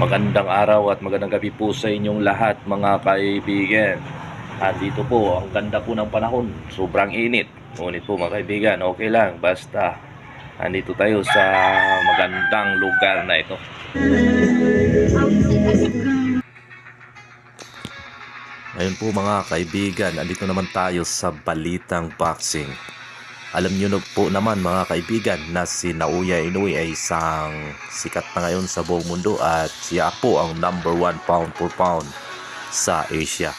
Magandang araw at magandang gabi po sa inyong lahat mga kaibigan. Andito po, ang ganda po ng panahon. Sobrang init. Ngunit po mga kaibigan, okay lang. Basta andito tayo sa magandang lugar na ito. Ngayon po mga kaibigan, andito naman tayo sa Balitang Boxing. Alam niyo na po naman mga kaibigan na si Naoya Inoue ay isang sikat na ngayon sa buong mundo at siya po ang number one pound for pound sa Asia.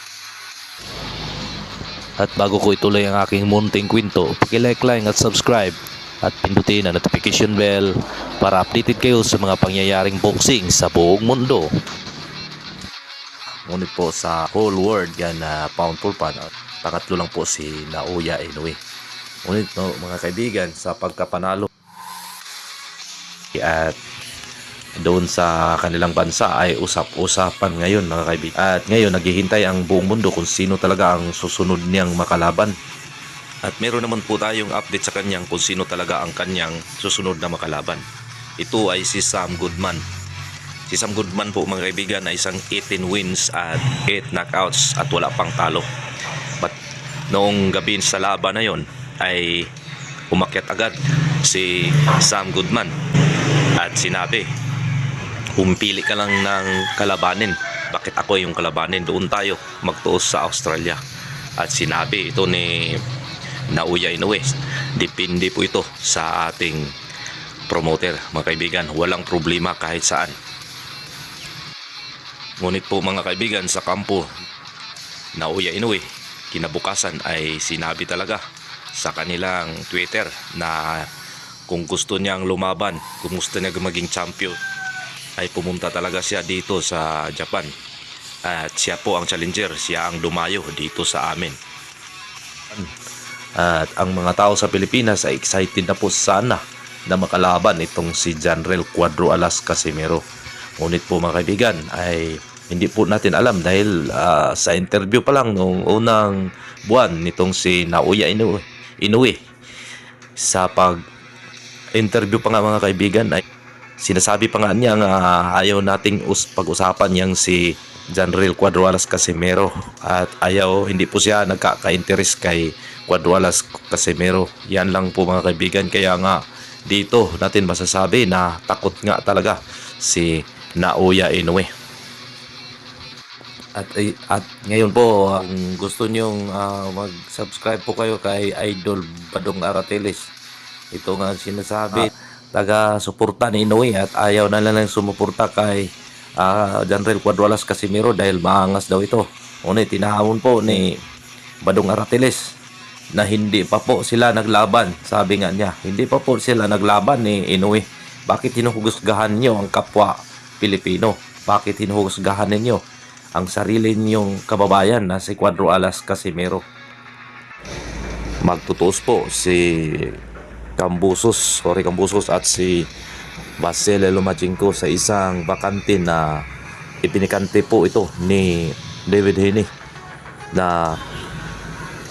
At bago ko ituloy ang aking munting kwento, like, like at subscribe at pindutin ang notification bell para updated kayo sa mga pangyayaring boxing sa buong mundo. Ngunit po sa whole world yan na pound for pound, pangatlo lang po si Naoya Inoue. Ngunit no, mga kaibigan, sa pagkapanalo at doon sa kanilang bansa ay usap-usapan ngayon mga kaibigan. At ngayon naghihintay ang buong mundo kung sino talaga ang susunod niyang makalaban. At meron naman po tayong update sa kanyang kung sino talaga ang kanyang susunod na makalaban. Ito ay si Sam Goodman. Si Sam Goodman po mga kaibigan ay isang 18 wins at 8 knockouts at wala pang talo. But noong gabi sa laban na yon ay umakyat agad si Sam Goodman at sinabi umipili ka lang ng kalabanin. Bakit ako yung kalabanin? Doon tayo magtuos sa Australia. At sinabi ito ni Naoya Inoue. Depende po ito sa ating promoter mga kaibigan. Walang problema kahit saan. Ngunit po mga kaibigan sa kampo Naoya Inoue kinabukasan ay sinabi talaga sa kanilang Twitter na kung gusto niyang lumaban, kung gusto niya maging champion, ay pumunta talaga siya dito sa Japan. At siya po ang challenger, siya ang dumayo dito sa amin. At ang mga tao sa Pilipinas ay excited na po sana na makalaban itong si Janrel Cuadro Alas Casimero. Ngunit po mga kaibigan ay hindi po natin alam dahil ah, sa interview pa lang nung unang buwan nitong si Naoya Inoue, Inoue sa pag interview pa nga mga kaibigan ay sinasabi pa nga niya nga ayaw nating us pag-usapan yang si Janril Cuadrualas Casimero. At ayaw hindi po siya nagkaka-interest kay Cuadrualas Casimero. Yan lang po mga kaibigan. Kaya nga dito natin masasabi na takot nga talaga si Naoya Inoue at at ngayon po kung gusto nyong ah, mag-subscribe po kayo kay Idol Badong Arateles ito nga sinasabi taga suporta ni Inoue at ayaw na lang sumuporta kay uh, Janrel Cuadrualas Casimiro dahil maangas daw ito. Ngunit tinahamon po ni Badong Arateles na hindi pa po sila naglaban. Sabi nga niya hindi pa po sila naglaban ni Inoue bakit hinuhusgahan niyo ang kapwa Pilipino? Bakit hinuhusgahan ninyo ang sarili niyong kababayan na si Cuadro Alas Casimiro. Magtutuos po si Cambusos, sorry Cambusos at si Basile Lumachenko sa isang bakante na ipinikante po ito ni David Haney na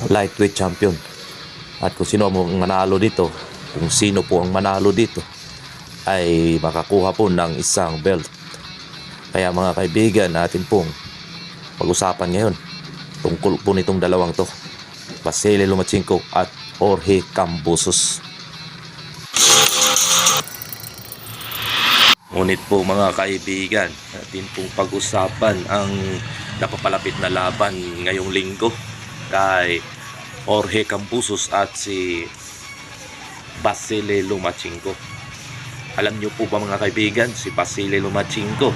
lightweight champion. At kung sino ang manalo dito, kung sino po ang manalo dito, ay makakuha po ng isang belt. Kaya mga kaibigan natin pong pag-usapan ngayon tungkol po nitong dalawang to. Basile Lumachenko at Jorge Cambusos. Ngunit po mga kaibigan, natin pong pag-usapan ang napapalapit na laban ngayong linggo kay Jorge Cambusos at si Basile Lumachenko. Alam niyo po ba mga kaibigan, si Basile Lumachenko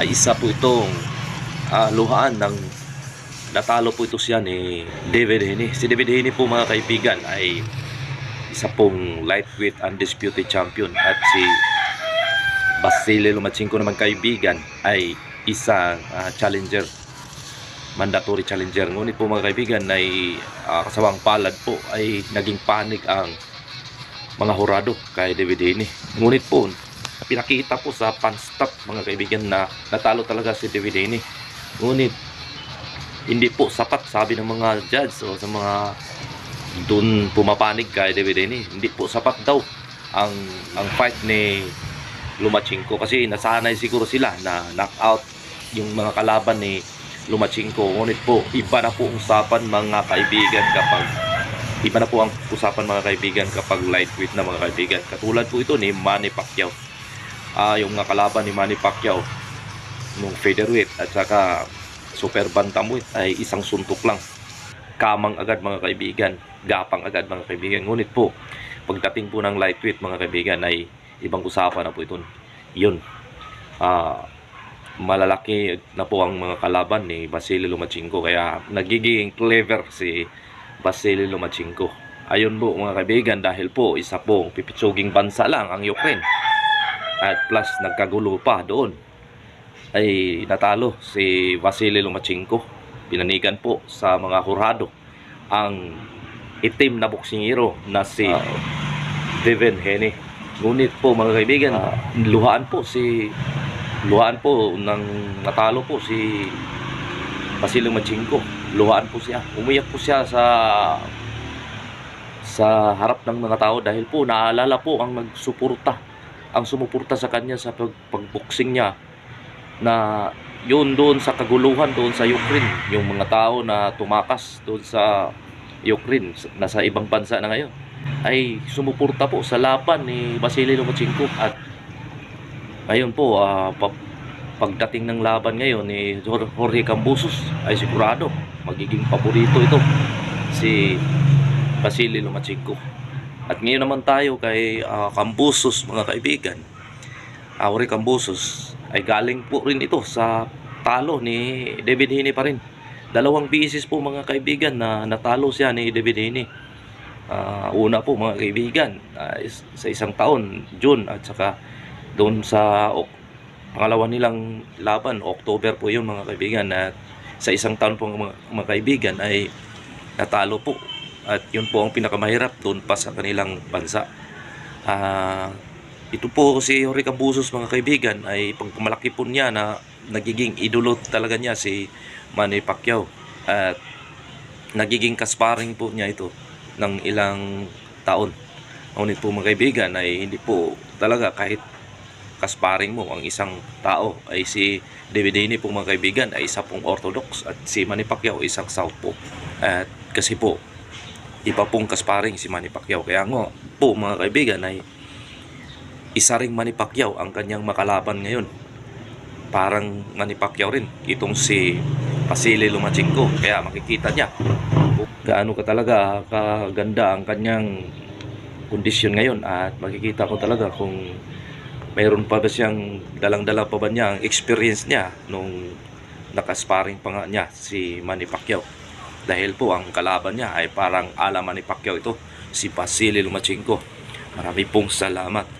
ay isa po itong ah, luhaan ng natalo po ito siya ni David Haney. Si David Haney po mga kaibigan ay isa pong lightweight undisputed champion. At si Basile Lumachenko naman kaibigan ay isang ah, challenger mandatory challenger. Ngunit po mga kaibigan ay ah, kasawang palad po ay naging panig ang mga hurado kay David Haney ngunit po pinakita po sa pan stop mga kaibigan na natalo talaga si David Haney ngunit hindi po sapat sabi ng mga judge o sa mga doon pumapanig kay David Haney hindi po sapat daw ang ang fight ni Lumachenko kasi nasanay siguro sila na knockout yung mga kalaban ni Lumachenko. Ngunit po, iba na po ang usapan mga kaibigan kapag iba na po ang usapan mga kaibigan kapag lightweight na mga kaibigan. Katulad po ito ni Manny Pacquiao. Ah, yung mga kalaban ni Manny Pacquiao nung featherweight at saka super bantamweight ay isang suntok lang. Kamang agad mga kaibigan, gapang agad mga kaibigan. Ngunit po, pagdating po ng lightweight mga kaibigan ay ibang usapan na po ito. Yun. Ah, malalaki na po ang mga kalaban ni Vasily Lomachenko kaya nagiging clever si Vasily Lomachenko. Ayun po mga kaibigan dahil po isa pong pipitsuging bansa lang ang Ukraine. At plus nagkagulo pa doon ay natalo si Vasily Lomachenko. Pinanigan po sa mga hurado ang itim na boksingero na si Devin Haney. Ngunit po mga kaibigan, luhaan po si luhaan po nang natalo po si Vasily Lomachenko. Luhaan po siya. Umiyak po siya sa sa harap ng mga tao dahil po naalala po ang nagsuporta ang sumuporta sa kanya sa pag, pagboxing niya na yun doon sa kaguluhan doon sa Ukraine. Yung mga tao na tumakas doon sa Ukraine nasa ibang bansa na ngayon ay sumuporta po sa laban ni Vasily Lomachenko. At ngayon po pa- pagdating ng laban ngayon ni Jor- Jorge Cambusos ay sigurado magiging paborito ito si Vasily Lomachenko. At ngayon naman tayo kay ah, Cambusos mga kaibigan. Jorge Cambusos ay galing po rin ito sa talo ni David Haney pa rin. Dalawang beses po mga kaibigan na natalo siya ni David Haney. Ah, una po mga kaibigan is- sa isang taon, June at saka doon sa ok, pangalawa nilang laban, October po yun mga kaibigan at sa isang taon po mga, mga kaibigan ay natalo po at yun po ang pinakamahirap doon pa sa kanilang bansa. Ah, ito po si Jorge Cambusos mga kaibigan ay pagkamalaki po niya na nagiging idolo talaga niya si Manny Pacquiao at nagiging kasparing po niya ito ng ilang taon. Ngunit po mga kaibigan ay hindi po talaga kahit kasparing mo ang isang tao ay si David Haney po mga kaibigan ay isa pong orthodox at si Manny Pacquiao isang southpaw. At kasi po iba pong kasparing si Manny Pacquiao kaya nga po mga kaibigan ay isa ring Manny Pacquiao ang kanyang makalaban ngayon. Parang Manny Pacquiao rin itong si Vasily Lomachenko. Kaya makikita niya kung gaano ka talaga kaganda ang kanyang kondisyon ngayon at makikita ko talaga kung mayroon pa ba siyang dalang-dala pa ba niya ang experience niya nung nakasparing pa nga niya si Manny Pacquiao. Dahil po ang kalaban niya ay parang ala Manny Pacquiao ito, si Vasily Lomachenko. Marami pong salamat.